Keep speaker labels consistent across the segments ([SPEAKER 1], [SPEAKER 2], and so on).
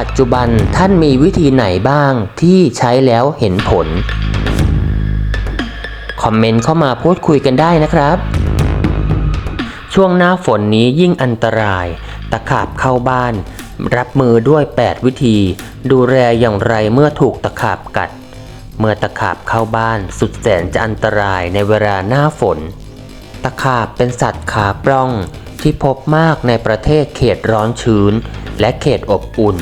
[SPEAKER 1] ปัจจุบันท่านมีวิธีไหนบ้างที่ใช้แล้วเห็นผล คอมเมนต์เข้ามาพูดคุยกันได้นะครับ ช่วงหน้าฝนนี้ยิ่งอันตราย ตะขาบเข้าบ้าน รับมือด้วย 8 วิธี ดูแลอย่างไรเมื่อถูกตะขาบกัด เมื่อตะขาบเข้าบ้านสุดแสนจะอันตรายในเวลาหน้าฝน ตะขาบเป็นสัตว์ขาปล้องที่พบมากในประเทศเขตร้อนชื้น และเขตอบอุ่น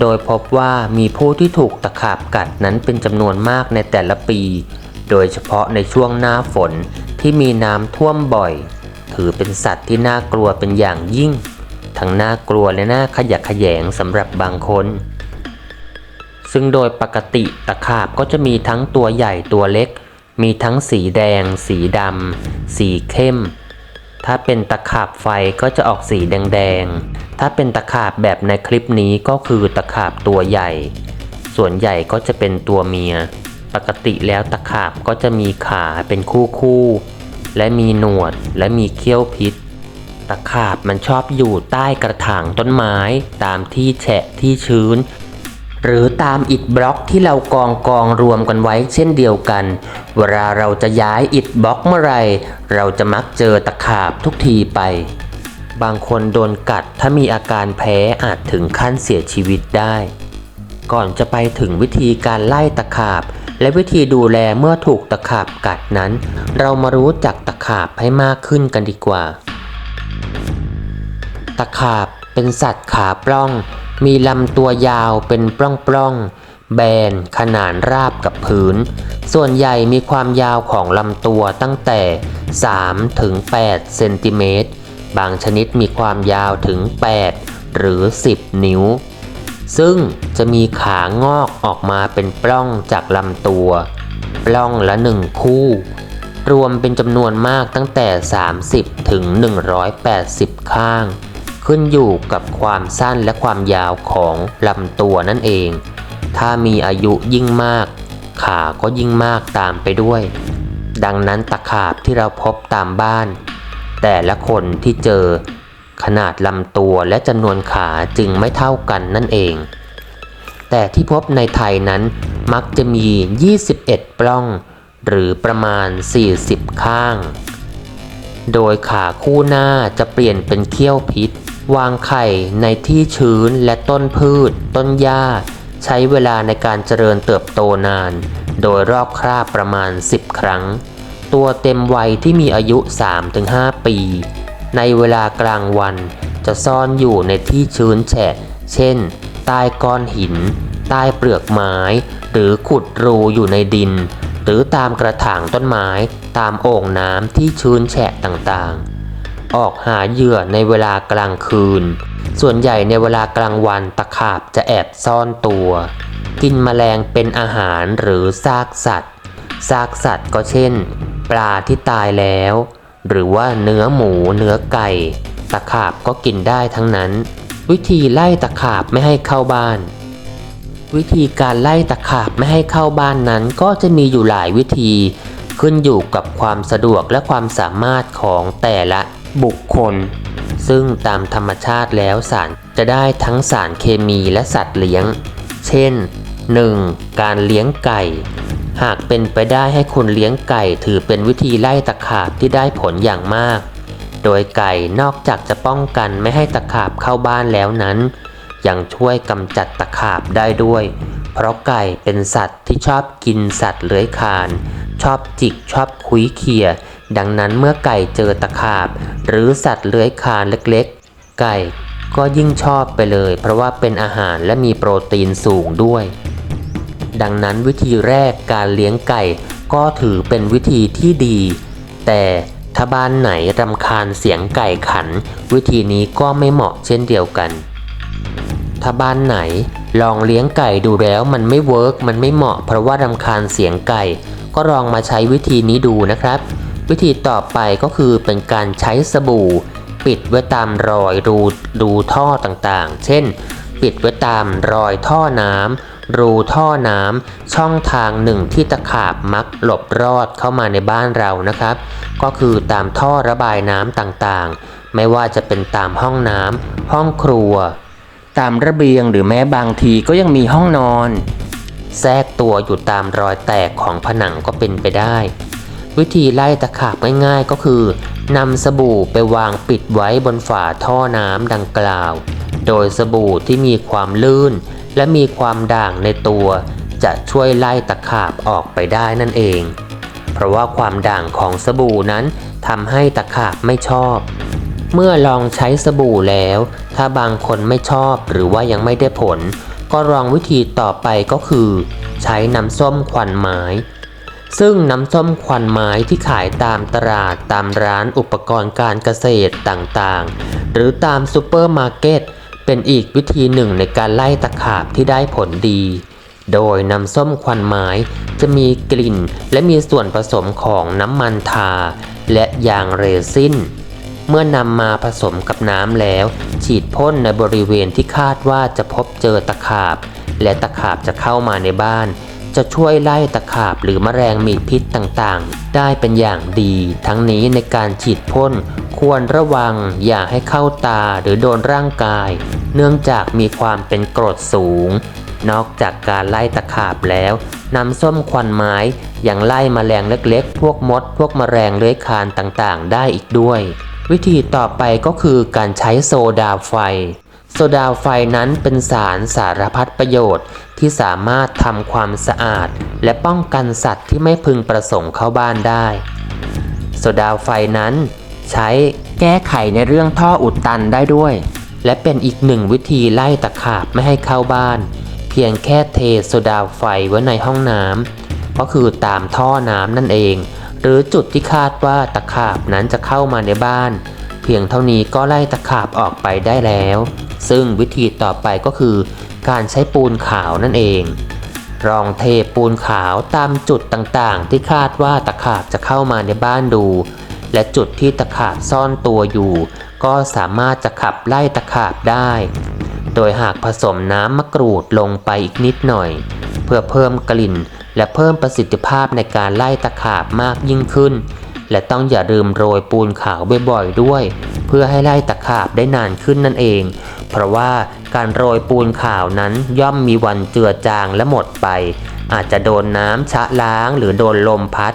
[SPEAKER 1] โดยพบว่ามีผู้ที่ถูกตะขาบกัดนั้นเป็นจำนวนมากในแต่ละปี โดยเฉพาะในช่วงหน้าฝนที่มีน้ำท่วมบ่อย ถือเป็นสัตว์ที่น่ากลัวเป็นอย่างยิ่ง ทั้งน่ากลัวและน่าขยะแขยงสำหรับบางคน ซึ่งโดยปกติตะขาบก็จะมีทั้งตัวใหญ่ตัวเล็ก มีทั้งสีแดง สีดำ สีเข้ม ถ้าเป็นตะขาบไฟก็จะออกสีแดงๆ ถ้าเป็นตะขาบแบบในคลิปนี้ก็คือตะขาบตัวใหญ่ ส่วนใหญ่ก็จะเป็นตัวเมีย ปกติแล้วตะขาบก็จะมีขาเป็นคู่ๆและมีหนวดและมีเขี้ยวพิษ ตะขาบมันชอบอยู่ใต้กระถางต้นไม้ ตามที่แฉะที่ชื้น หรือตามอิฐบล็อกที่เรากองกองรวมกันไว้เช่นเดียวกัน เวลาเราจะย้ายอิฐบล็อกเมื่อไรเราจะมักเจอตะขาบทุกทีไป บางคนโดนกัดถ้ามีอาการแพ้อาจถึงขั้นเสียชีวิตได้ ก่อนจะไปถึงวิธีการไล่ตะขาบ และวิธีดูแลเมื่อถูกตะขาบกัดนั้น เรามารู้จักตะขาบให้มากขึ้นกันดีกว่า ตะขาบเป็นสัตว์ขาปล้อง มีลำตัวยาวเป็นปล้องๆ แบนขนานราบกับพื้น ส่วนใหญ่มีความยาวของลำตัวตั้งแต่ 3 ถึง 8 เซนติเมตร บางชนิดมีความยาวถึง 8 หรือ 10 นิ้ว ซึ่งจะมีขางอกออกมาเป็นปล้องจากลำตัว ปล้องละหนึ่งคู่ รวมเป็นจำนวนมากตั้งแต่ 30 ถึง 180 ข้าง ขึ้นอยู่กับความสั้นและความยาวของลำตัวนั่นเอง ถ้ามีอายุยิ่งมาก ขาก็ยิ่งมากตามไปด้วย ดังนั้นตะขาบที่เราพบตามบ้าน แต่ละคนที่เจอ ขนาดลำตัวและจำนวนขาจึงไม่เท่ากันนั่นเอง แต่ที่พบในไทยนั้นมักจะมี 21 ปล้อง หรือประมาณ 40 ข้าง โดยขาคู่หน้าจะเปลี่ยนเป็นเขี้ยวพิษ วางไข่ในที่ชื้นและต้นพืช ต้นหญ้า ใช้เวลาในการเจริญเติบโตนาน โดยรอบคราบประมาณ 10 ครั้ง ตัวเต็มวัยที่มีอายุ 3-5 ปี ในเวลากลางวันจะซ่อนอยู่ในที่ชื้นแฉะ เช่น ใต้ก้อนหิน ใต้เปลือกไม้ หรือขุดรูอยู่ในดิน หรือตามกระถางต้นไม้ ตามโอ่งน้ำที่ชื้นแฉะต่างๆ ออกหาเหยื่อในเวลากลางคืน ส่วนใหญ่ในเวลากลางวันตะขาบจะแอบซ่อนตัว กินแมลงเป็นอาหารหรือซากสัตว์ ซากสัตว์ก็เช่น ปลาที่ตายแล้ว หรือว่าเนื้อหมูเนื้อไก่ ตะขาบก็กินได้ทั้งนั้น วิธีไล่ตะขาบไม่ให้เข้าบ้านวิธีการไล่ตะขาบไม่ให้เข้าบ้านนั้นก็จะมีอยู่หลายวิธี ขึ้นอยู่กับความสะดวกและความสามารถของแต่ละ บุคคล ซึ่งตามธรรมชาติแล้วสารจะได้ทั้งสารเคมีและสัตว์เลี้ยง เช่น 1. การเลี้ยงไก่ หากเป็นไปได้ให้คุณเลี้ยงไก่ถือเป็นวิธีไล่ตะขาบที่ได้ผลอย่างมาก โดยไก่นอกจากจะป้องกันไม่ให้ตะขาบเข้าบ้านแล้วนั้น ยังช่วยกำจัดตะขาบได้ด้วย เพราะไก่เป็นสัตว์ที่ชอบกินสัตว์เลื้อยคลาน ชอบจิกชอบคุยเขี่ย ดังนั้นเมื่อไก่เจอตะขาบ หรือสัตว์เลื้อยคลานเล็กๆ ไก่ก็ยิ่งชอบไปเลย เพราะว่าเป็นอาหารและมีโปรตีนสูงด้วย ดังนั้นวิธีแรกการเลี้ยงไก่ก็ถือเป็นวิธีที่ดี แต่ถ้าบ้านไหนรำคาญเสียงไก่ขัน วิธีนี้ก็ไม่เหมาะเช่นเดียวกัน ถ้าบ้านไหนลองเลี้ยงไก่ดูแล้วมันไม่เวิร์กมันไม่เหมาะเพราะว่ารำคาญเสียงไก่ ก็ลองมาใช้วิธีนี้ดูนะครับ วิธีต่อไปก็คือเป็นการใช้สบู่ ปิดไว้ตามรอยรูรูท่อต่างๆ เช่น ปิดไว้ตามรอยท่อน้ำรูท่อน้ำช่องทางหนึ่งที่ตะขาบมักหลบรอดเข้ามาในบ้านเรานะครับ ก็คือตามท่อระบายน้ำต่างๆ ไม่ว่าจะเป็นตามห้องน้ำห้องครัว ตามระเบียงหรือแม้บางทีก็ยังมีห้องนอน แทรกตัวอยู่ตามรอยแตกของผนังก็เป็นไปได้ วิธีไล่ตะขาบง่ายๆก็คือนำสบู่ไปวางปิดไว้บนฝาท่อน้ำดังกล่าว โดยสบู่ที่มีความลื่น และมีความด่างในตัว จะช่วยไล่ตะขาบออกไปได้นั่นเอง เพราะว่าความด่างของสบู่นั้นทำให้ตะขาบไม่ชอบ เมื่อลองใช้สบู่แล้ว ถ้าบางคนไม่ชอบหรือว่ายังไม่ได้ผล ก็ลองวิธีต่อไปก็คือ ใช้น้ำส้มควันไม้ ซึ่งน้ำส้มควันไม้ที่ขายตามตลาดตามร้านอุปกรณ์การเกษตรต่างๆ หรือตามซูเปอร์มาร์เก็ตเป็นอีกวิธีหนึ่งในการไล่ตะขาบที่ได้ผลดี โดยน้ำส้มควันไม้จะมีกลิ่นและมีส่วนผสมของน้ำมันทา และยางเรซินเมื่อนำมาผสมกับน้ำแล้ว ฉีดพ่นในบริเวณที่คาดว่าจะพบเจอตะขาบ และตะขาบจะเข้ามาในบ้าน จะช่วยไล่ตะขาบหรือแมลงมีพิษต่างๆ ได้เป็นอย่างดี ทั้งนี้ในการฉีดพ่นควรระวังอย่าให้เข้าตาหรือโดนร่างกาย เนื่องจากมีความเป็นกรดสูง นอกจากการไล่ตะขาบแล้วนำส้มควันไม้ยังไล่แมลงเล็กๆ พวกมด พวกแมลงเลื้อยคลานต่างๆ ได้อีกด้วย วิธีต่อไปก็คือการใช้โซดาไฟ โซดาไฟนั้นเป็นสารสารพัดประโยชน์ที่สามารถทำความสะอาด และป้องกันสัตว์ที่ไม่พึงประสงค์เข้าบ้านได้ โซดาไฟนั้น ใช้แก้ไขในเรื่องท่ออุดตันได้ด้วย และเป็นอีกหนึ่งวิธีไล่ตะขาบไม่ให้เข้าบ้าน เพียงแค่เทโซดาไฟไว้ในห้องน้ำก็คือตามท่อน้ำนั่นเอง หรือจุดที่คาดว่าตะขาบนั้นจะเข้ามาในบ้าน เพียงเท่านี้ก็ไล่ตะขาบออกไปได้แล้ว ซึ่งวิธีต่อไปก็คือ การใช้ปูนขาวนั่นเอง รองเทปูนขาวตามจุดต่างๆ ที่คาดว่าตะขาบจะเข้ามาในบ้านดู และจุดที่ตะขาบซ่อนตัวอยู่ ก็สามารถจะขับไล่ตะขาบได้ โดยหากผสมน้ำมะกรูดลงไปอีกนิดหน่อย เพื่อเพิ่มกลิ่นและเพิ่มประสิทธิภาพในการไล่ตะขาบมากยิ่งขึ้น และต้องอย่าลืมโรยปูนขาวบ่อยๆด้วย เพื่อให้ไล่ตะขาบได้นานขึ้นนั่นเอง เพราะว่าการโรยปูนขาวนั้นย่อมมีวันเจือจางและหมดไป อาจจะโดนน้ำชะล้างหรือโดนลมพัด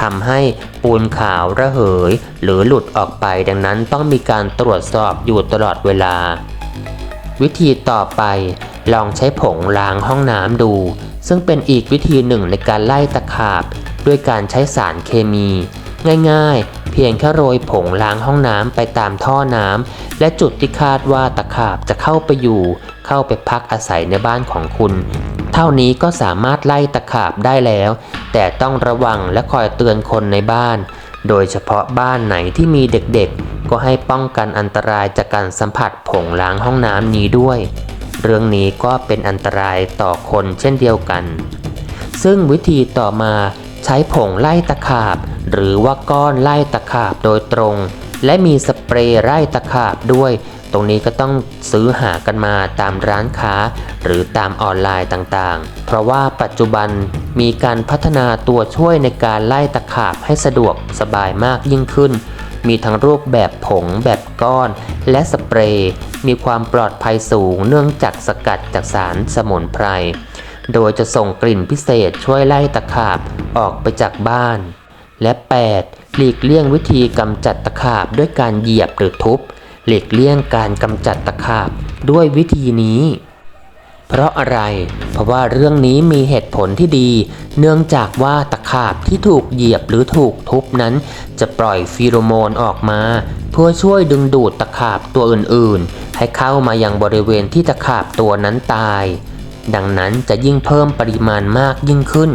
[SPEAKER 1] ทำให้ปูนขาวระเหย หรือหลุดออกไปดังนั้นต้องมีการตรวจสอบอยู่ตลอดเวลา วิธีต่อไปลองใช้ผงล้างห้องน้ำดู ซึ่งเป็นอีกวิธีหนึ่งในการไล่ตะขาบ ด้วยการใช้สารเคมี ง่ายๆ เพียงแค่โรยผงล้างห้องน้ำไปตามท่อน้ำและจุดที่คาดว่าตะขาบจะเข้าไปอยู่ เข้าไปพักอาศัยในบ้านของคุณ เท่านี้ก็สามารถไล่ตะขาบได้แล้ว แต่ต้องระวังและคอยเตือนคนในบ้าน โดยเฉพาะบ้านไหนที่มีเด็กๆ ก็ให้ป้องกันอันตรายจากการสัมผัสผงล้างห้องน้ำนี้ด้วย เรื่องนี้ก็เป็นอันตรายต่อคนเช่นเดียวกัน ซึ่งวิธีต่อมา ใช้ผงไล่ตะขาบ หรือว่าก้อนไล่ตะขาบโดยตรง และมีสเปรย์ไล่ตะขาบด้วย ตรงนี้ก็ต้องซื้อหากันมาตามร้านค้า หรือตามออนไลน์ต่างๆ เพราะว่าปัจจุบันมีการพัฒนาตัวช่วยในการไล่ตะขาบให้สะดวกสบายมากยิ่งขึ้น มีทั้งรูปแบบผงแบบก้อน และสเปรย์มีความปลอดภัยสูงเนื่องจากสกัดจากสารสมุนไพร โดยจะส่งกลิ่นพิเศษช่วยไล่ตะขาบออกไปจากบ้าน และ 8. หลีกเลี่ยงวิธีกำจัดตะขาบด้วยการเหยียบหรือทุบ หลีกเลี่ยงการกำจัดตะขาบด้วยวิธีนี้ เพราะอะไร เพราะว่าเรื่องนี้มีเหตุผลที่ดี เนื่องจากว่าตะขาบที่ถูกเหยียบหรือถูกทุบนั้น จะปล่อยฟีโรโมนออกมา เพื่อช่วยดึงดูดตะขาบตัวอื่นๆ ให้เข้ามายังบริเวณที่ตะขาบตัวนั้นตาย ดังนั้นจะยิ่งเพิ่มปริมาณมากยิ่งขึ้น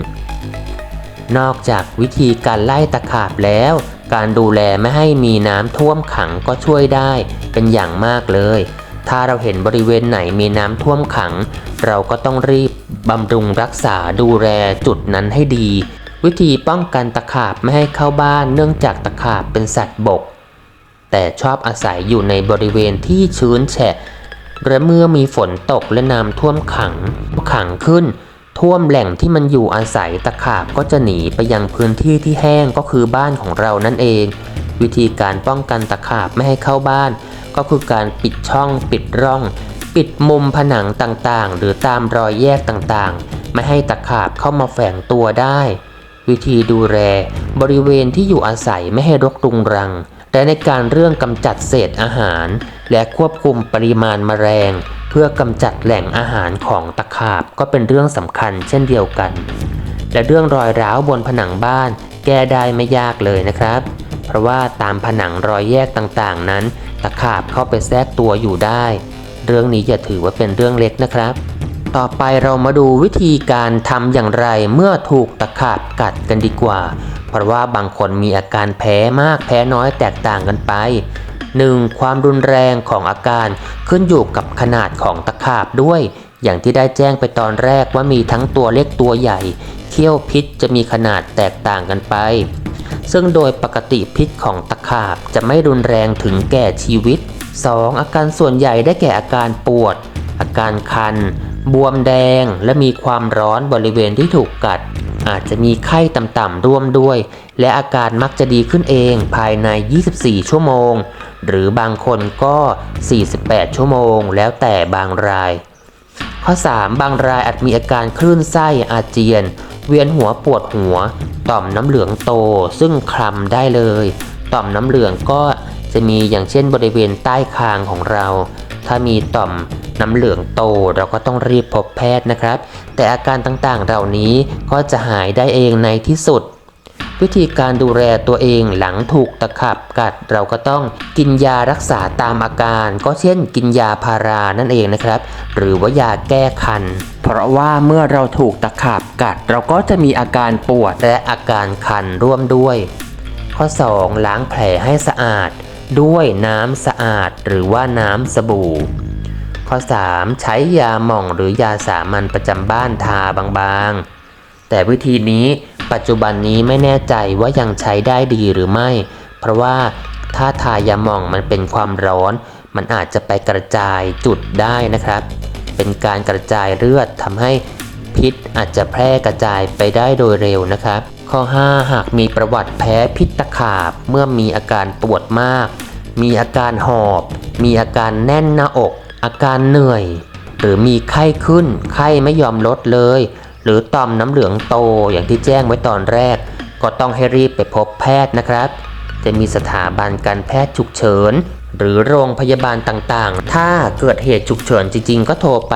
[SPEAKER 1] นอกจากวิธีการไล่ตะขาบแล้ว การดูแลไม่ให้มีน้ำท่วมขังก็ช่วยได้เป็นอย่างมากเลย ถ้าเราเห็นบริเวณไหนมีน้ำท่วมขัง เราก็ต้องรีบบำรุงรักษาดูแลจุดนั้นให้ดี วิธีป้องกันตะขาบไม่ให้เข้าบ้านเนื่องจากตะขาบเป็นสัตว์บก แต่ชอบอาศัยอยู่ในบริเวณที่ชื้นแฉะ และเมื่อมีฝนตกและน้ำท่วมขังขังขึ้น ท่วมแหล่งที่มันอยู่อาศัยตะขาบก็จะหนีไปยังพื้นที่ที่แห้งก็คือบ้านของเรานั่นเอง วิธีการป้องกันตะขาบไม่ให้เข้าบ้าน ก็คือการปิดช่องปิดร่อง ปิดมุมผนังต่างๆ หรือตามรอยแยกต่างๆ ไม่ให้ตะขาบเข้ามาแฝงตัวได้ วิธีดูแลบริเวณที่อยู่อาศัยไม่ให้รกรุงรังและในการเรื่องกำจัดเศษอาหาร และควบคุมปริมาณแมลง เพื่อกำจัดแหล่งอาหารของตะขาบก็เป็นเรื่องสำคัญเช่นเดียวกัน และเรื่องรอยร้าวบนผนังบ้าน แก้ได้ไม่ยากเลยนะครับ เพราะว่าตามผนังรอยแยกต่างๆ นั้น ตะขาบเข้าไปแทรกตัวอยู่ได้ เรื่องนี้อย่าถือว่าเป็นเรื่องเล็กนะครับ ต่อไปเรามาดูวิธีการทำอย่างไรเมื่อถูกตะขาบกัดกันดีกว่า เพราะว่าบางคนมีอาการแพ้มากแพ้น้อยแตกต่างกันไป 1. ความรุนแรงของอาการขึ้นอยู่กับขนาดของตะขาบด้วย อย่างที่ได้แจ้งไปตอนแรกว่ามีทั้งตัวเล็กตัวใหญ่ เขี้ยวพิษจะมีขนาดแตกต่างกันไป ซึ่งโดยปกติพิษของตะขาบจะไม่รุนแรงถึงแก่ชีวิต 2. อาการส่วนใหญ่ได้แก่อาการปวด อาการคัน บวมแดง และมีความร้อนบริเวณที่ถูกกัด อาจจะมีไข้ต่ำๆร่วมด้วย และอาการมักจะดีขึ้นเองภายใน 24 ชั่วโมง หรือบางคนก็ 48 ชั่วโมง แล้วแต่บางราย ข้อ 3 บางรายอาจมีอาการคลื่นไส้อาเจียน เวียนหัวปวดหัว ต่อมน้ำเหลืองโตซึ่งคลำได้เลย ต่อมน้ำเหลืองก็จะมีอย่างเช่นบริเวณใต้คางของเรา ถ้ามีต่อมน้ำเหลืองโตเราก็ต้องรีบพบแพทย์นะครับ แต่อาการต่างๆเหล่านี้ก็จะหายได้เองในที่สุด วิธีการดูแลตัวเองหลังถูกตะขับกัด เราก็ต้องกินยารักษาตามอาการ ก็เช่นกินยาพารานั่นเองนะครับ หรือว่ายาแก้คัน เพราะว่าเมื่อเราถูกตะขาบกัด เราก็จะมีอาการปวดและอาการคันร่วมด้วย ข้อ 2 ล้างแผลให้สะอาด ด้วยน้ำสะอาดหรือว่าน้ำสบู่ ข้อ 3 ใช้ยาหม่องหรือยาสามัญประจำบ้านทาบางๆ แต่วิธีนี้ปัจจุบันนี้ไม่แน่ใจว่ายังใช้ได้ดีหรือไม่ เพราะว่าถ้าทายาหม่องมันเป็นความร้อน มันอาจจะไปกระจายจุดได้นะครับ เป็นการกระจายเลือดทำให้พิษอาจจะแพร่กระจายไปได้โดยเร็วนะครับ ข้อ 5 หากมีประวัติแพ้พิษตะขาบ เมื่อมีอาการปวดมาก มีอาการหอบ มีอาการแน่นหน้าอก อาการเหนื่อย หรือมีไข้ขึ้น ไข้ไม่ยอมลดเลย หรือต่อมน้ำเหลืองโตอย่างที่แจ้งไว้ตอนแรก ก็ต้องให้รีบไปพบแพทย์นะครับ จะมีสถาบันการแพทย์ฉุกเฉิน หรือโรงพยาบาลต่างๆ ถ้าเกิดเหตุฉุกเฉินจริงๆ ก็โทรไป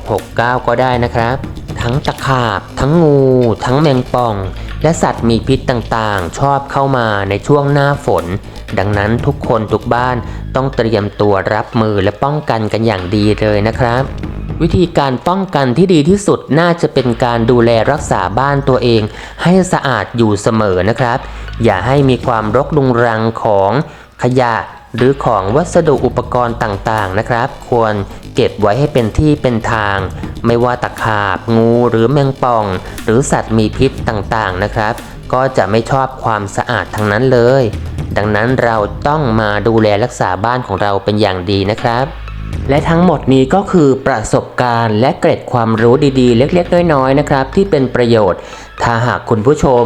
[SPEAKER 1] 1669 ก็ได้นะครับ ทั้งตะขาบ ทั้งงู ทั้งแมงป่อง และสัตว์มีพิษต่างๆ ชอบเข้ามาในช่วงหน้าฝน ดังนั้นทุกคนทุกบ้านต้องเตรียมตัวรับมือและป้องกันกันอย่างดีเลยนะครับ วิธีการป้องกันที่ดีที่สุดน่าจะเป็นการดูแลรักษาบ้านตัวเอง ให้สะอาดอยู่เสมอนะครับ อย่าให้มีความรกรุงรังของขยะ หรือของวัสดุอุปกรณ์ต่างๆนะครับ ควรเก็บไว้ให้เป็นที่เป็นทาง ไม่ว่าตะขาบ งูหรือแมงป่อง หรือสัตว์มีพิษต่างๆนะครับ ก็จะไม่ชอบความสะอาดทั้งนั้นเลย ดังนั้นเราต้องมาดูแลรักษาบ้านของเราเป็นอย่างดีนะครับ และทั้งหมดนี้ก็คือประสบการณ์และเกร็ดความรู้ดีๆ เล็กๆ น้อยๆ นะครับ ที่เป็นประโยชน์ ถ้าหากคุณผู้ชม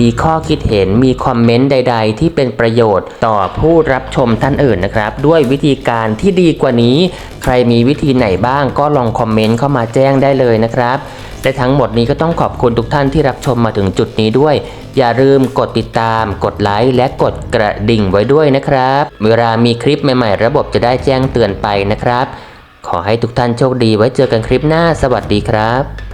[SPEAKER 1] มีข้อคิดเห็นมีคอมเมนต์ใด ๆ ที่เป็นประโยชน์ต่อผู้รับชมท่านอื่นนะครับ ด้วยวิธีการที่ดีกว่านี้ ใครมีวิธีไหนบ้างก็ลองคอมเมนต์เข้ามาแจ้งได้เลยนะครับและทั้งหมดนี้ก็ต้องขอบคุณทุกท่านที่รับชมมาถึงจุดนี้ด้วย อย่าลืมกดติดตาม กดไลค์และกดกระดิ่งไว้ด้วยนะครับ เวลามีคลิปใหม่ๆ ระบบจะได้แจ้งเตือนไปนะครับ ขอให้ทุกท่านโชคดีไว้เจอกันคลิปหน้า สวัสดีครับ